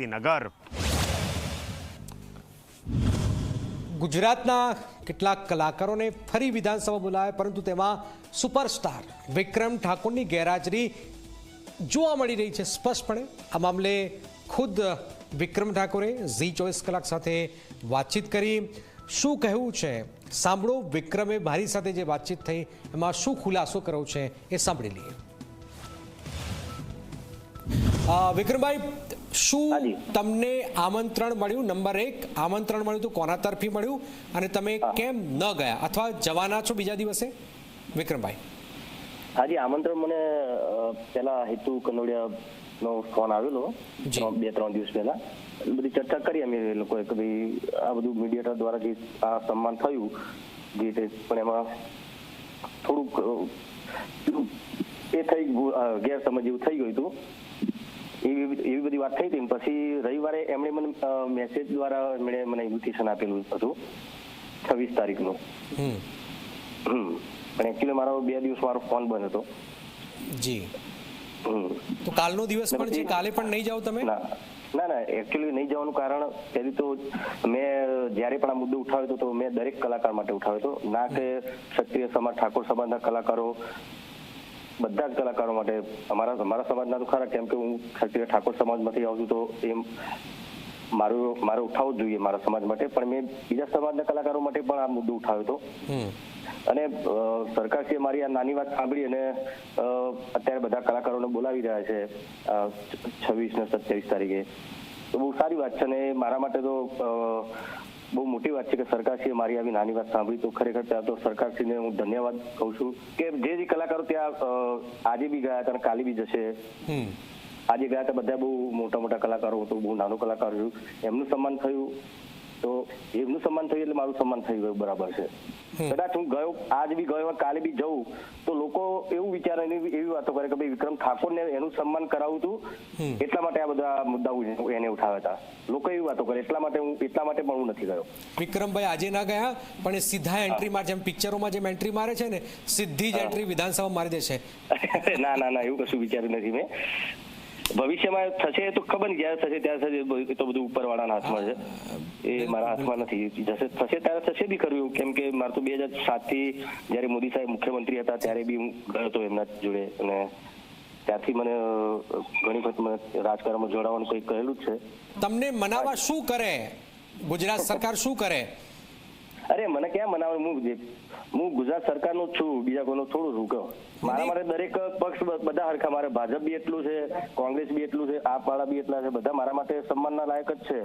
ગાંધીનગર. ગુજરાતના કેટલાક કલાકારોને ફરી વિધાનસભા બોલાવ્યા પરંતુ તેમાં સુપરસ્ટાર વિક્રમ ઠાકોરની ગેરહાજરી જોવા મળી રહી છે સ્પષ્ટપણે. આ મામલે ખુદ વિક્રમ ઠાકોરે ઝી ચોવીસ કલાક સાથે વાતચીત કરી. શું કહેવું છે? સાંભળો, વિક્રમે મારી સાથે જે વાતચીત થઈ, એમાં શું ખુલાસો કર્યો છે એ સાંભળી લઈએ. વિક્રમભાઈ શું. તમને આમંત્રણ મળ્યું? નંબર એક આમંત્રણ મળ્યું તો કોના તરફી મળ્યું? અને તમે કેમ ન ગયા? અથવા જવાના છો બીજા દિવસે? વિક્રમભાઈ. હાજી આમંત્રણ મને પેલા હેતુ કનોડિયા નો ફોન આવેલો. બે ત્રણ દિવસ પહેલા. બધી ચર્ચા કરી અમે લોકોએ કે ભાઈ આ બધું મીડિયેટર દ્વારા જે આ સન્માન થયું જે રીતે પણ એમાં થોડુંક એ થઈ ગેરસમજ જેવું થઈ ગયું હતું. એવી એવી બધી વાત થઈ હતી. પછી રવિવારે એમણે મને મેસેજ દ્વારા એમણે મને ઇન્વિટેશન આપેલું હતું છવ્વીસ તારીખનું. હમ. પણ એકચ્યુઅલી મારો બે દિવસ મારો ફોન બંધ હતો. જી. તો કાલનો દિવસ પણ છે? કાલે પણ નહીં જાઓ તમે? ના. ના ના. એકચ્યુઅલી નહીં જવાનું કારણ પહેલી તો મેં જ્યારે પણ આ મુદ્દો ઉઠાવ્યો હતો તો મેં દરેક કલાકાર માટે ઉઠાવ્યો હતો. ના કે ક્ષત્રિય સમાજ ઠાકોર સમાજના કલાકારો બધા જ કલાકારો માટે અમારા અમારા સમાજના તો ખરા કેમ કે હું ઠાકોર સમાજમાંથી આવું છું તો એમ મારું મારે ઉઠાવવું જોઈએ મારા સમાજ માટે પણ મેં બીજા સમાજના કલાકારો માટે પણ આ મુદ્દો ઉઠાવ્યો હતો. અને સરકારશ્રીએ મારી આ નાની વાત સાંભળી અને અત્યારે બધા કલાકારોને બોલાવી રહ્યા છે છવ્વીસ ને સત્યાવીસ તારીખે. તો બહુ સારી વાત છે અને મારા માટે તો બહુ મોટી વાત છે કે સરકારશ્રીએ મારી આવી નાની વાત સાંભળી. તો ખરેખર ત્યાં તો સરકારશ્રીને હું ધન્યવાદ કહું છું કે જે જે કલાકારો ત્યાં આજે બી ગયા હતા અને કાલે બી જશે. આજે ગયા હતા બધા બહુ મોટા મોટા કલાકારો હતો બહુ નાનો કલાકાર છું એમનું સન્માન થયું. તો એમનું સન્માન થયું એટલે મારું સન્માન થઈ ગયું બરાબર છે. કદાચ હું ગયો આજ બી ગયો કાલે બી જઉં તો એવું વિચારે એવી વાતો કરે કે ભાઈ વિક્રમ ઠાકોરને એનું સન્માન કરાવું હતું એટલા માટે આ બધા મુદ્દાઓ એને ઉઠાવ્યા હતા. લોકો એવી વાતો કરે. એટલા માટે હું એટલા માટે પણ હું નથી ગયો. વિક્રમભાઈ આજે ના ગયા પણ એ સીધા એન્ટ્રી મારે જેમ પિક્ચરોમાં જેમ એન્ટ્રી મારે છે ને સીધી જ એન્ટ્રી વિધાનસભા મારી દેશે. ના ના ના એવું કશું વિચાર્યું નથી મેં. ભવિષ્યમાં થશે તો ખબર નહીં જ્યારે થશે ત્યારે થશે તો બધું ઉપરવાળાના હાથમાં છે. એ મારા હાથમાં નથી. જશે થશે ત્યારે થશે બી ખરું એવું કેમ કે મારે તો બે હજાર સાતથી જ્યારે મોદી સાહેબ મુખ્યમંત્રી હતા ત્યારે બી હું ગયો હતો એમના જોડે. અને ત્યારથી મને ઘણી વખત મને રાજકારણમાં જોડાવાનું કંઈક કહેલું જ છે. તમને મનાવા શું કરે? ગુજરાત સરકાર શું કરે? અરે મને ક્યાં મનાવે? હું હું ગુજરાત સરકારનો જ છું બીજા કોનો થોડું છું કહો. મારા માટે દરેક પક્ષ બધા હરખા. મારે ભાજપ બી એટલું છે કોંગ્રેસ બી એટલું છે આપ વાળા બી એટલા છે બધા મારા માટે સન્માનના લાયક જ છે.